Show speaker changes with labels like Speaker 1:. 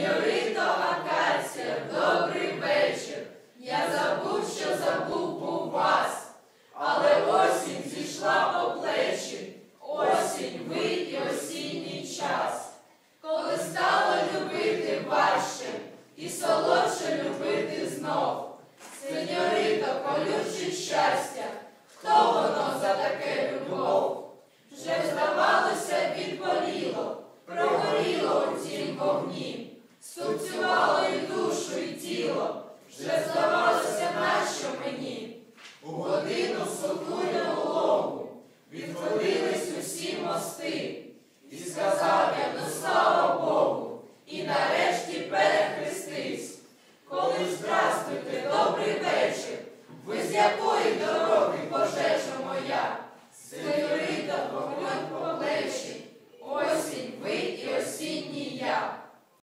Speaker 1: Сеньорито Акація, добрий вечір. Я забув, що забув був вас, але осінь зійшла по плечі, осінь ви і осінній час, коли стало любити важче і солодше любити знов. Субцювало і душу, і тіло, вже здавалося нащо мені. У годину сокуляну лому відходились усі мости, і сказав я до слава Богу, і нарешті перехрестись. Коли ж здрастуйте, добрий вечір, ви з якої дороги?